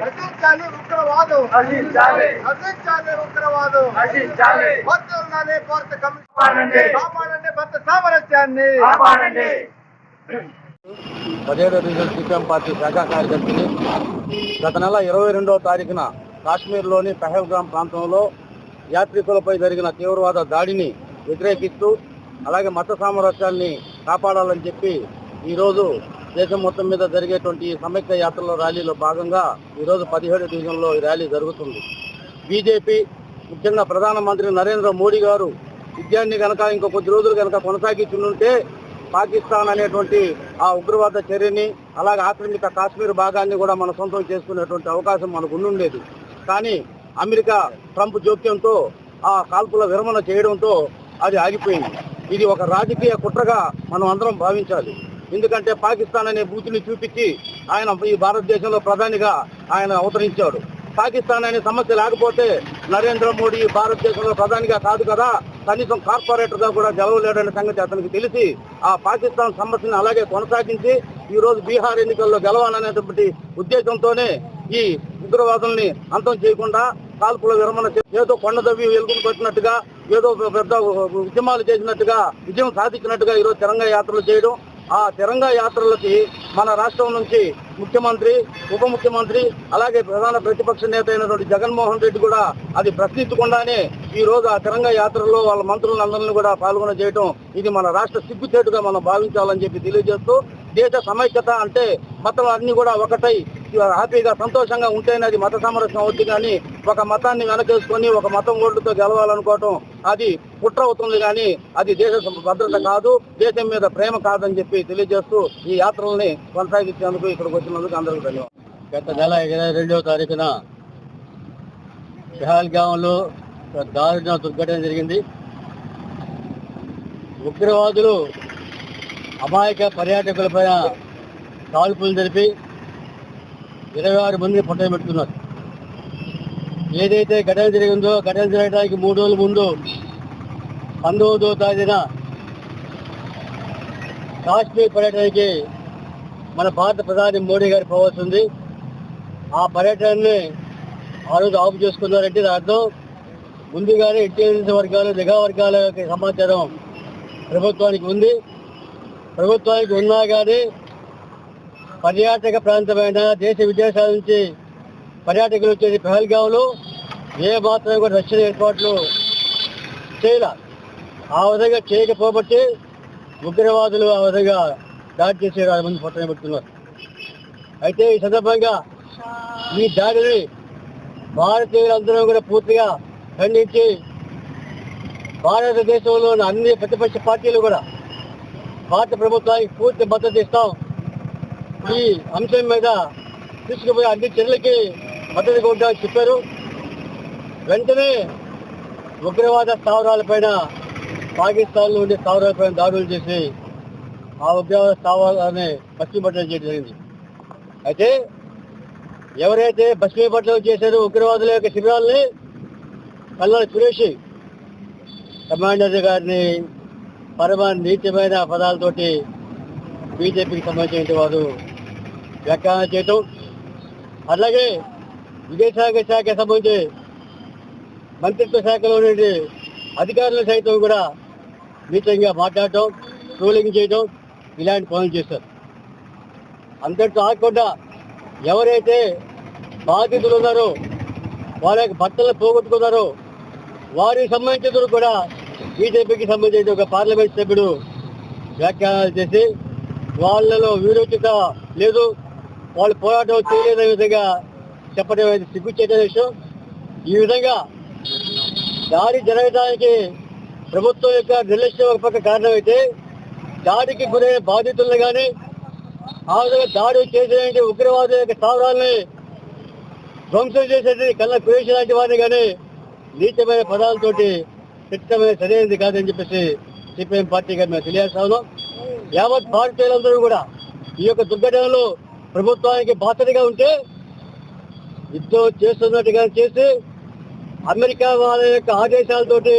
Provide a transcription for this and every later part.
నశించాలి ఉగ్రవాదం నశించాలి. నశించాలి ఉగ్రవాదం నశించాలి. వద్దు ఉండాలి భారత కాపాడండి. సామరస్యాన్ని కాపాడండి పదిహేడో డివిజన్ సిపిఎం పార్టీ శాఖా కార్యదర్శిని గత నెల ఇరవై రెండవ తారీఖున కాశ్మీర్లోని పహల్గాం ప్రాంతంలో యాత్రికులపై జరిగిన తీవ్రవాద దాడిని వ్యతిరేకిస్తూ అలాగే మత సామరస్యాన్ని కాపాడాలని చెప్పి ఈరోజు దేశం మొత్తం మీద జరిగేటువంటి ఈ సమైక్య యాత్రలో ర్యాలీలో భాగంగా ఈరోజు పదిహేడు డివిజన్లో ఈ ర్యాలీ జరుగుతుంది. బీజేపీ ముఖ్యంగా ప్రధానమంత్రి నరేంద్ర మోడీ గారు విద్యాన్ని కనుక ఇంకో కొద్ది రోజులు కనుక కొనసాగించుంటే పాకిస్తాన్ అనేటువంటి ఆ ఉగ్రవాద చర్యని అలాగే ఆక్రమిత కాశ్మీర్ భాగాన్ని కూడా మన సొంతం చేసుకునేటువంటి అవకాశం మనకు ఉండుండేది. కానీ అమెరికా ట్రంప్ జోక్యంతో ఆ కాల్పుల విరమణ చేయడంతో అది ఆగిపోయింది. ఇది ఒక రాజకీయ కుట్రగా మనం అందరం భావించాలి. ఎందుకంటే పాకిస్తాన్ అనే బూతిని చూపించి ఆయన ఈ భారతదేశంలో ప్రధానిగా ఆయన అవతరించాడు. పాకిస్తాన్ అనే సమస్య లేకపోతే నరేంద్ర మోడీ భారతదేశంలో ప్రధానిగా కాదు కదా కనీసం కార్పొరేటర్గా కూడా గెలవలేడనే సంగతి అతనికి తెలిసి ఆ పాకిస్తాన్ సమస్యను అలాగే కొనసాగించి ఈరోజు బీహార్ ఎన్నికల్లో గెలవాలనేటువంటి ఉద్దేశంతోనే ఈ ఉగ్రవాదుల్ని అంతం చేయకుండా కాల్పుల విరమణ ఏదో కొండదవి వెలుగులు పెట్టినట్టుగా ఏదో పెద్ద ఉద్యమాలు చేసినట్టుగా విజయం సాధించినట్టుగా ఈరోజు తెలంగాణ యాత్రలు చేయడం ఆ తిరంగా యాత్రలకి మన రాష్ట్రం నుంచి ముఖ్యమంత్రి ఉప ముఖ్యమంత్రి అలాగే ప్రధాన ప్రతిపక్ష నేత అయినటువంటి జగన్మోహన్ రెడ్డి కూడా అది ప్రశ్నించకుండానే ఈ రోజు ఆ తిరంగ యాత్రలో వాళ్ళ మంత్రులందరినీ కూడా పాల్గొన చేయడం ఇది మన రాష్ట్ర సిగ్గుచేటుగా మనం భావించాలని చెప్పి తెలియజేస్తూ దేశ సమైక్యత అంటే మతం అన్ని కూడా ఒకటై హ్యాపీగా సంతోషంగా ఉంటేనే అది మత సామరస్యం అవుతుంది కానీ ఒక మతాన్ని వెనకేసుకొని ఒక మతం ఓట్లతో గెలవాలనుకోవటం అది కుట్ర అవుతుంది కానీ అది దేశ భద్రత కాదు దేశం మీద ప్రేమ కాదని చెప్పి తెలియజేస్తూ ఈ యాత్రల్ని కొనసాగించేందుకు ఇక్కడికి వచ్చినందుకు అందరికీ ధన్యవాదాలు. గత నెల ఇరవై రెండవ తారీఖున పెహల్గాంలో దారుణ దుర్ఘటన జరిగింది. ఉగ్రవాదులు అమాయక పర్యాటకులపైన కాల్పులు జరిపి ఇరవై ఆరు మందిని పట్టణ పెట్టుకున్నారు ఏదైతే ఘటన జరిగిందో ఘటన జరగడానికి మూడు రోజుల ముందు పంతొమ్మిదో తేదీన కాశ్మీర్ పర్యటనకి మన భారత ప్రధాని మోడీ గారు పోవాల్సింది ఆ పర్యటనని ఆ రోజు ఆఫ్ చేసుకున్నారంటే దాని అర్థం ముందుగానే ఇంటెలిజెన్స్ వర్గాలు నిఘా వర్గాల సమాచారం ప్రభుత్వానికి ఉంది. ప్రభుత్వానికి ఉన్నా కానీ పర్యాటక ప్రాంతమైన దేశ విదేశాల నుంచి పర్యాటకులు వచ్చేది పహల్గాంలో. ఏ మాత్రం కూడా రక్షణ ఏర్పాట్లు చేయాల. ఆ విధంగా చేయకపోబట్టి ఉగ్రవాదులు ఆ విధంగా దాడి చేసే ఆరు మంది పట్టణ పెడుతున్నారు. అయితే ఈ సందర్భంగా ఈ దాడిని భారతీయులందరూ కూడా పూర్తిగా ఖండించి భారతదేశంలోని అన్ని ప్రతిపక్ష పార్టీలు కూడా భారత ప్రభుత్వానికి పూర్తి మద్దతు ఇస్తాం. ఈ అంశం మీద తీసుకుపోయే అన్ని చర్యలకి మద్దతుగా ఉంటామని చెప్పారు. వెంటనే ఉగ్రవాద స్థావరాలపైన పాకిస్తాన్లో ఉండే స్థావరాలపైన దాడులు చేసి ఆ ఉగ్రవాద స్థావరాలని పశ్చిమపట్టణం చేయడం జరిగింది. అయితే ఎవరైతే భస్మీపట్నం చేశారో ఉగ్రవాదుల యొక్క శిబిరాలని కల్లాల సురేష్ కమాండర్ గారిని పరమ నీచమైన పదాలతోటి బీజేపీకి సంబంధించిన వారు వ్యాఖ్యానం చేయటం అలాగే విదేశాంగ శాఖ సంబంధించి మంత్రిత్వ శాఖలో నుండి అధికారులు సైతం కూడా నీచంగా మాట్లాడటం ట్రోలింగ్ చేయటం ఇలాంటి పనులు చేస్తారు. అంతటితో ఆగకుండా ఎవరైతే బాధితులు ఉన్నారో వారి యొక్క భర్తలు పోగొట్టుకున్నారో వారికి సంబంధించిన కూడా బీజేపీకి సంబంధించిన ఒక పార్లమెంట్ సభ్యుడు వ్యాఖ్యానాలు చేసి వాళ్ళలో వీరోచిత లేదు వాళ్ళు పోరాటం చేయలేదనే విధంగా చెప్పడం అనేది సిగ్గుచేట విషయం. ఈ విధంగా దాడి జరగడానికి ప్రభుత్వం యొక్క నిర్లక్ష్యం ఒక పక్క కారణమైతే దాడికి గురైన బాధితులను కానీ ఆ విధంగా దాడి చేసిన ఉగ్రవాదుల యొక్క స్థావరాలని ధ్వంసం చేసేటువంటి కళ్ళ కురేష్ లాంటి వారిని కానీ నీచమైన పదాలతోటి తిట్టమైన సరైనది కాదని చెప్పేసి సిపిఎం పార్టీ గారు మేము తెలియజేస్తా ఉన్నాం. యావత్ భారతీయులందరూ కూడా ఈ యొక్క దుర్ఘటనలో ప్రభుత్వానికి బాధ్యతగా ఉంటే యుద్ధం చేస్తున్నట్టుగా చేసి అమెరికా వాళ్ళ యొక్క ఆదేశాలతోటి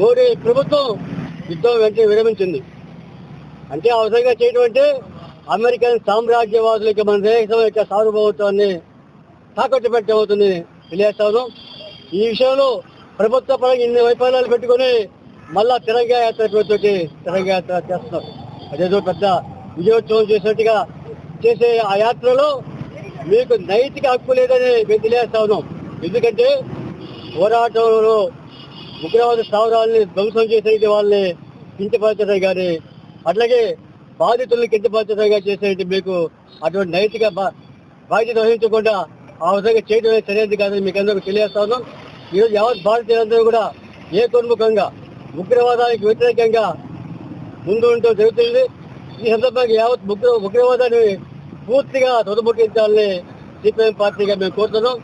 మోడీ ప్రభుత్వం యుద్ధం వెంటనే విరమించింది. అంటే ఆ విధంగా చేయడం అంటే అమెరికన్ సామ్రాజ్యవాదులకి మన దేశం యొక్క సార్వభౌమత్వాన్ని తాకట్టు పెట్టే అవుతుంది తెలియజేస్తాను. ఈ విషయంలో ప్రభుత్వ పరంగా ఇన్ని వైఫల్యాలు పెట్టుకొని మళ్ళా తిరంగా యాత్ర పేరుతోటి తిరంగా యాత్ర చేస్తున్నారు. అదేదో పెద్ద విజయోత్సవం చేసినట్టుగా చేసే ఆ యాత్రలో మీకు నైతిక హక్కు లేదని మేము తెలియజేస్తా ఉన్నాం. ఎందుకంటే పోరాటంలో ఉగ్రవాద స్థావరాలని ధ్వంసం చేసే వాళ్ళని కించపరచడం కానీ అట్లాగే బాధితుల్ని కించపరచడం చేసేది మీకు అటువంటి నైతిక బాధ్యత వహించకుండా ఆ విధంగా చేయడం సరైనది కాదని మీకు అందరికీ తెలియజేస్తా ఉన్నాం. ఈరోజు యావత్ భారతీయులందరూ కూడా ఏకోన్ముఖంగా ఉగ్రవాదానికి వ్యతిరేకంగా ముందు ఉండటం జరుగుతుంది. ఈ సందర్భంగా యావత్ ఉగ్ర ఉగ్రవాదాన్ని పూర్తిగా తొదముట్టించాలని సిపిఎం పార్టీగా మేము కోరుతున్నాం.